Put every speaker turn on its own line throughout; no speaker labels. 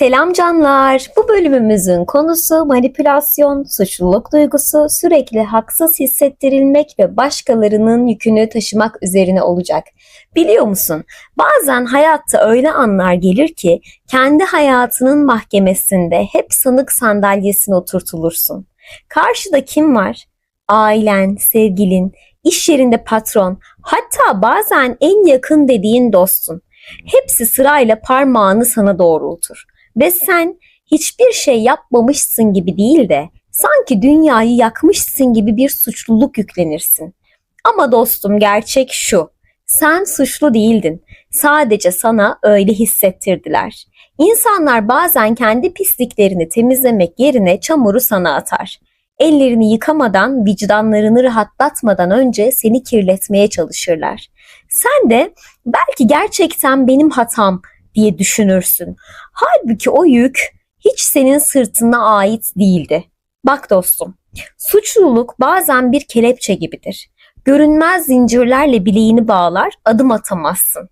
Selam canlar. Bu bölümümüzün konusu manipülasyon, suçluluk duygusu, sürekli haksız hissettirilmek ve başkalarının yükünü taşımak üzerine olacak. Biliyor musun? Bazen hayatta öyle anlar gelir ki kendi hayatının mahkemesinde hep sanık sandalyesine oturtulursun. Karşıda kim var? Ailen, sevgilin, iş yerinde patron, hatta bazen en yakın dediğin dostun. Hepsi sırayla parmağını sana doğrultur ve sen hiçbir şey yapmamışsın gibi değil de sanki dünyayı yakmışsın gibi bir suçluluk yüklenirsin. Ama dostum gerçek şu. Sen suçlu değildin. Sadece sana öyle hissettirdiler. İnsanlar bazen kendi pisliklerini temizlemek yerine çamuru sana atar. Ellerini yıkamadan, vicdanlarını rahatlatmadan önce seni kirletmeye çalışırlar. Sen de belki gerçekten benim hatam diye düşünürsün. Halbuki o yük hiç senin sırtına ait değildi. Bak dostum, suçluluk bazen bir kelepçe gibidir. Görünmez zincirlerle bileğini bağlar, adım atamazsın.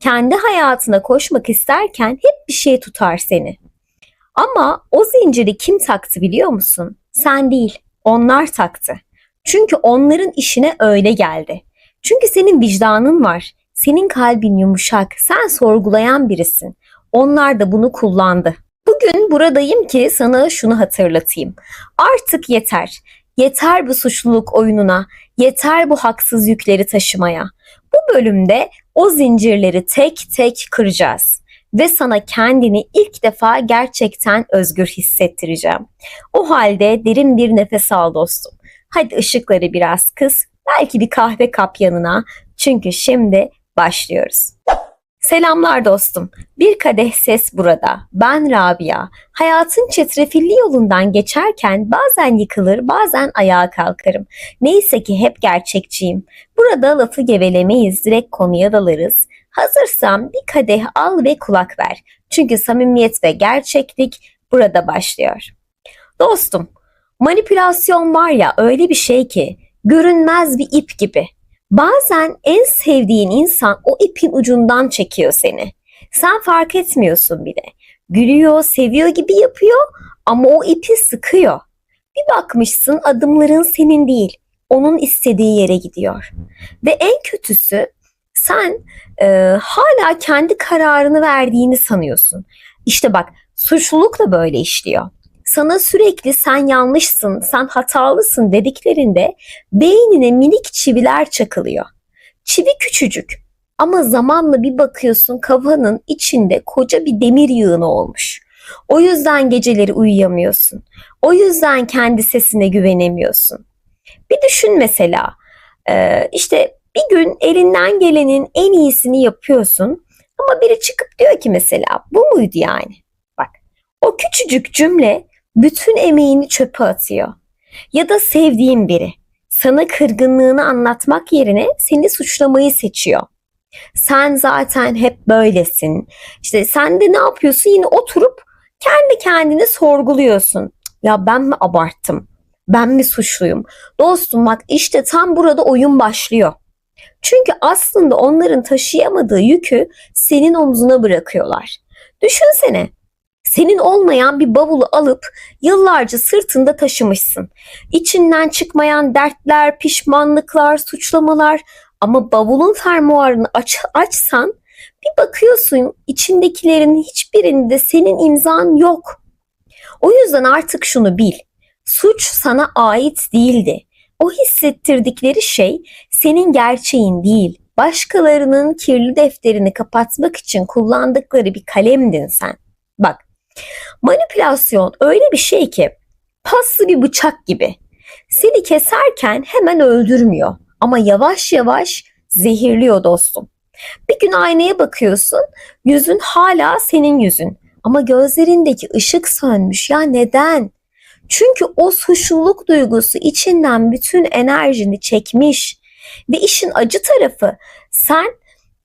Kendi hayatına koşmak isterken hep bir şey tutar seni. Ama o zinciri kim taktı biliyor musun? Sen değil, onlar taktı. Çünkü onların işine öyle geldi. Çünkü senin vicdanın var. Senin kalbin yumuşak. Sen sorgulayan birisin. Onlar da bunu kullandı. Bugün buradayım ki sana şunu hatırlatayım. Artık yeter. Yeter bu suçluluk oyununa. Yeter bu haksız yükleri taşımaya. Bu bölümde o zincirleri tek tek kıracağız ve sana kendini ilk defa gerçekten özgür hissettireceğim. O halde derin bir nefes al dostum. Hadi ışıkları biraz kıs. Belki bir kahve kap yanına. Çünkü şimdi başlıyoruz. Selamlar dostum. Bir kadeh ses burada. Ben Rabia. Hayatın çetrefilli yolundan geçerken bazen yıkılır, bazen ayağa kalkarım. Neyse ki hep gerçekçiyim. Burada lafı gevelemeyiz, direkt konuya dalarız. Hazırsan bir kadeh al ve kulak ver. Çünkü samimiyet ve gerçeklik burada başlıyor. Dostum, manipülasyon var ya öyle bir şey ki görünmez bir ip gibi. Bazen en sevdiğin insan o ipin ucundan çekiyor seni. Sen fark etmiyorsun bile. Gülüyor, seviyor gibi yapıyor ama o ipi sıkıyor. Bir bakmışsın adımların senin değil, onun istediği yere gidiyor. Ve en kötüsü sen e, hala kendi kararını verdiğini sanıyorsun. İşte bak suçluluk da böyle işliyor sana sürekli sen yanlışsın, sen hatalısın dediklerinde beynine minik çiviler çakılıyor. Çivi küçücük ama zamanla bir bakıyorsun kafanın içinde koca bir demir yığını olmuş. O yüzden geceleri uyuyamıyorsun. O yüzden kendi sesine güvenemiyorsun. Bir düşün mesela işte bir gün elinden gelenin en iyisini yapıyorsun ama biri çıkıp diyor ki mesela bu muydu yani? Bak o küçücük cümle bütün emeğini çöpe atıyor. Ya da sevdiğin biri sana kırgınlığını anlatmak yerine seni suçlamayı seçiyor. Sen zaten hep böylesin. İşte sen de ne yapıyorsun? Yine oturup kendi kendini sorguluyorsun. Ya ben mi abarttım? Ben mi suçluyum? Dostum bak işte tam burada oyun başlıyor. Çünkü aslında onların taşıyamadığı yükü senin omzuna bırakıyorlar. Düşünsene senin olmayan bir bavulu alıp yıllarca sırtında taşımışsın. İçinden çıkmayan dertler, pişmanlıklar, suçlamalar ama bavulun fermuarını aç, açsan bir bakıyorsun içindekilerin hiçbirinde senin imzan yok. O yüzden artık şunu bil. Suç sana ait değildi. O hissettirdikleri şey senin gerçeğin değil. Başkalarının kirli defterini kapatmak için kullandıkları bir kalemdin sen. Bak Manipülasyon öyle bir şey ki paslı bir bıçak gibi. Seni keserken hemen öldürmüyor ama yavaş yavaş zehirliyor dostum. Bir gün aynaya bakıyorsun, yüzün hala senin yüzün ama gözlerindeki ışık sönmüş. Ya neden? Çünkü o suçluluk duygusu içinden bütün enerjini çekmiş. Ve işin acı tarafı sen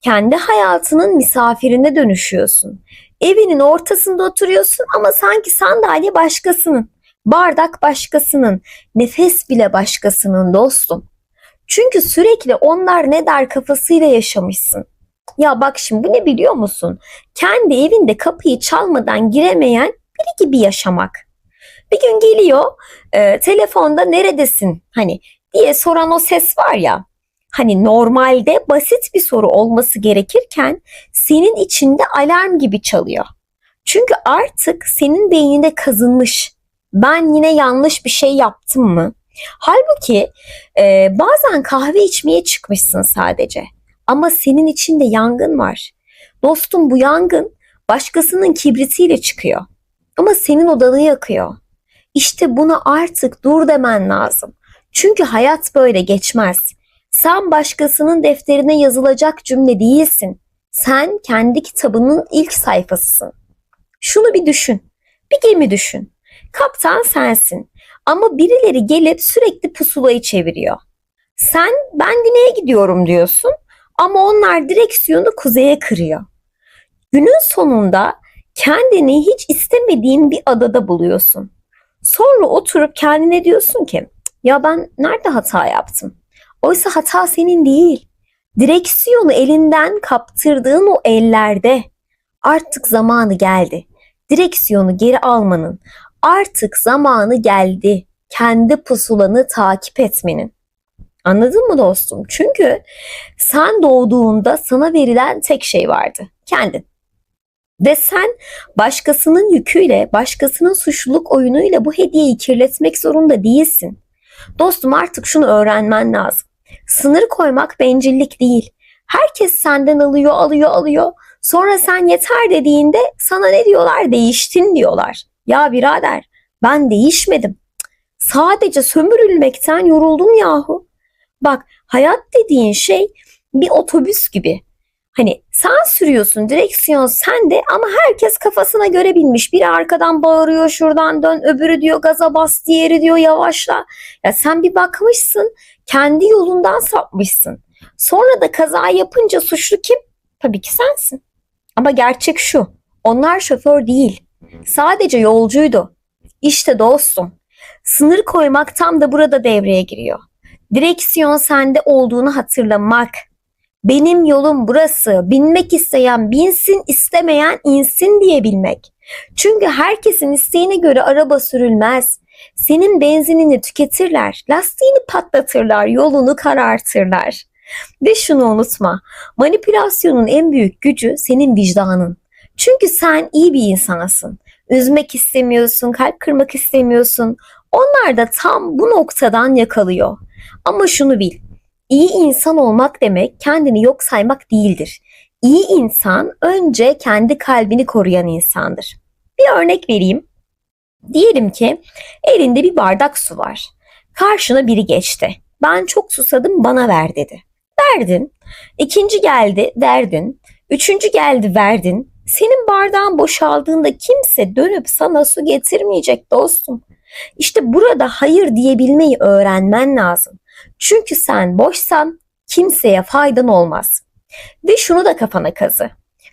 kendi hayatının misafirine dönüşüyorsun. Evinin ortasında oturuyorsun ama sanki sandalye başkasının, bardak başkasının, nefes bile başkasının dostum. Çünkü sürekli onlar ne der kafasıyla yaşamışsın. Ya bak şimdi bu ne biliyor musun? Kendi evinde kapıyı çalmadan giremeyen biri gibi yaşamak. Bir gün geliyor e, telefonda neredesin hani diye soran o ses var ya. Hani normalde basit bir soru olması gerekirken senin içinde alarm gibi çalıyor. Çünkü artık senin beyninde kazınmış. Ben yine yanlış bir şey yaptım mı? Halbuki e, bazen kahve içmeye çıkmışsın sadece. Ama senin içinde yangın var. Dostum bu yangın başkasının kibritiyle çıkıyor. Ama senin odanı yakıyor. İşte buna artık dur demen lazım. Çünkü hayat böyle geçmez. Sen başkasının defterine yazılacak cümle değilsin. Sen kendi kitabının ilk sayfasısın. Şunu bir düşün. Bir gemi düşün. Kaptan sensin. Ama birileri gelip sürekli pusulayı çeviriyor. Sen ben güneye gidiyorum diyorsun ama onlar direksiyonu kuzeye kırıyor. Günün sonunda kendini hiç istemediğin bir adada buluyorsun. Sonra oturup kendine diyorsun ki ya ben nerede hata yaptım? Oysa hata senin değil. Direksiyonu elinden kaptırdığın o ellerde. Artık zamanı geldi. Direksiyonu geri almanın. Artık zamanı geldi. Kendi pusulanı takip etmenin. Anladın mı dostum? Çünkü sen doğduğunda sana verilen tek şey vardı. Kendin. Ve sen başkasının yüküyle, başkasının suçluluk oyunuyla bu hediyeyi kirletmek zorunda değilsin. Dostum artık şunu öğrenmen lazım. Sınır koymak bencillik değil. Herkes senden alıyor, alıyor, alıyor. Sonra sen yeter dediğinde sana ne diyorlar? Değiştin diyorlar. Ya birader ben değişmedim. Sadece sömürülmekten yoruldum yahu. Bak hayat dediğin şey bir otobüs gibi. Hani sen sürüyorsun direksiyon sende ama herkes kafasına göre binmiş. Biri arkadan bağırıyor şuradan dön öbürü diyor gaza bas diğeri diyor yavaşla. Ya sen bir bakmışsın kendi yolundan sapmışsın. Sonra da kaza yapınca suçlu kim? Tabii ki sensin. Ama gerçek şu onlar şoför değil. Sadece yolcuydu. İşte dostum sınır koymak tam da burada devreye giriyor. Direksiyon sende olduğunu hatırlamak. Benim yolum burası. Binmek isteyen binsin, istemeyen insin diyebilmek. Çünkü herkesin isteğine göre araba sürülmez. Senin benzinini tüketirler, lastiğini patlatırlar, yolunu karartırlar. Ve şunu unutma, manipülasyonun en büyük gücü senin vicdanın. Çünkü sen iyi bir insansın. Üzmek istemiyorsun, kalp kırmak istemiyorsun. Onlar da tam bu noktadan yakalıyor. Ama şunu bil, iyi insan olmak demek kendini yok saymak değildir. İyi insan önce kendi kalbini koruyan insandır. Bir örnek vereyim. Diyelim ki elinde bir bardak su var. Karşına biri geçti. Ben çok susadım bana ver dedi. Verdin. İkinci geldi verdin. Üçüncü geldi verdin. Senin bardağın boşaldığında kimse dönüp sana su getirmeyecek dostum. İşte burada hayır diyebilmeyi öğrenmen lazım. Çünkü sen boşsan kimseye faydan olmaz. Ve şunu da kafana kazı.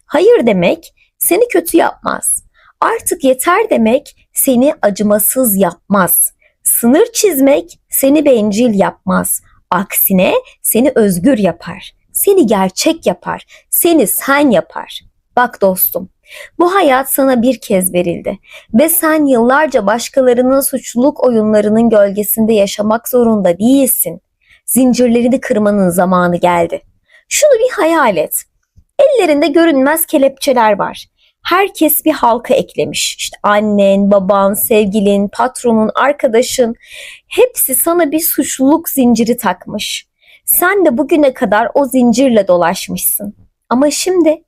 Hayır demek seni kötü yapmaz. Artık yeter demek seni acımasız yapmaz. Sınır çizmek seni bencil yapmaz. Aksine seni özgür yapar. Seni gerçek yapar. Seni sen yapar. Bak dostum, bu hayat sana bir kez verildi ve sen yıllarca başkalarının suçluluk oyunlarının gölgesinde yaşamak zorunda değilsin. Zincirlerini kırmanın zamanı geldi. Şunu bir hayal et. Ellerinde görünmez kelepçeler var. Herkes bir halka eklemiş. İşte annen, baban, sevgilin, patronun, arkadaşın hepsi sana bir suçluluk zinciri takmış. Sen de bugüne kadar o zincirle dolaşmışsın. Ama şimdi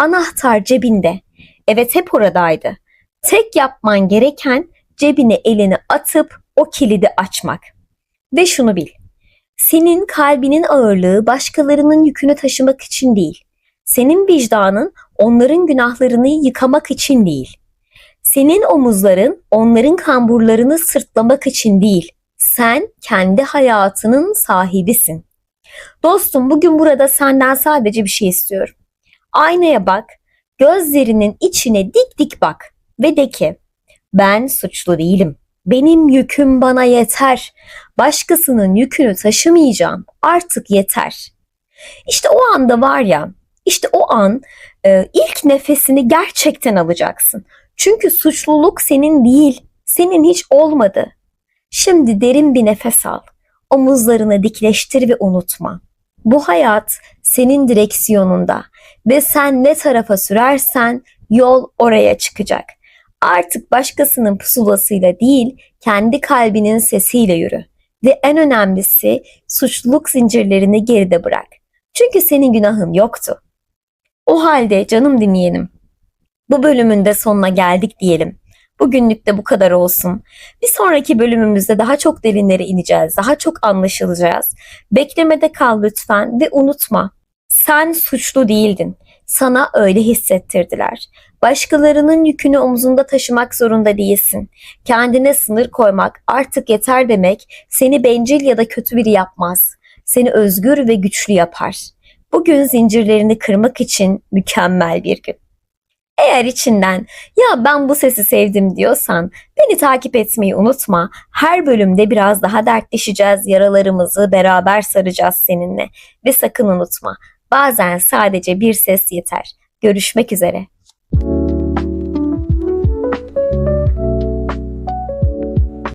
anahtar cebinde. Evet hep oradaydı. Tek yapman gereken cebine elini atıp o kilidi açmak. Ve şunu bil. Senin kalbinin ağırlığı başkalarının yükünü taşımak için değil. Senin vicdanın onların günahlarını yıkamak için değil. Senin omuzların onların kamburlarını sırtlamak için değil. Sen kendi hayatının sahibisin. Dostum bugün burada senden sadece bir şey istiyorum. Aynaya bak, gözlerinin içine dik dik bak ve de ki ben suçlu değilim. Benim yüküm bana yeter. Başkasının yükünü taşımayacağım. Artık yeter. İşte o anda var ya İşte o an e, ilk nefesini gerçekten alacaksın. Çünkü suçluluk senin değil, senin hiç olmadı. Şimdi derin bir nefes al. Omuzlarını dikleştir ve unutma. Bu hayat senin direksiyonunda ve sen ne tarafa sürersen yol oraya çıkacak. Artık başkasının pusulasıyla değil, kendi kalbinin sesiyle yürü. Ve en önemlisi suçluluk zincirlerini geride bırak. Çünkü senin günahın yoktu. O halde canım dinleyenim. Bu bölümün de sonuna geldik diyelim. Bugünlük de bu kadar olsun. Bir sonraki bölümümüzde daha çok derinlere ineceğiz, daha çok anlaşılacağız. Beklemede kal lütfen ve unutma. Sen suçlu değildin. Sana öyle hissettirdiler. Başkalarının yükünü omzunda taşımak zorunda değilsin. Kendine sınır koymak artık yeter demek seni bencil ya da kötü biri yapmaz. Seni özgür ve güçlü yapar. Bugün zincirlerini kırmak için mükemmel bir gün. Eğer içinden ya ben bu sesi sevdim diyorsan beni takip etmeyi unutma. Her bölümde biraz daha dertleşeceğiz, yaralarımızı beraber saracağız seninle. Ve sakın unutma, bazen sadece bir ses yeter. Görüşmek üzere.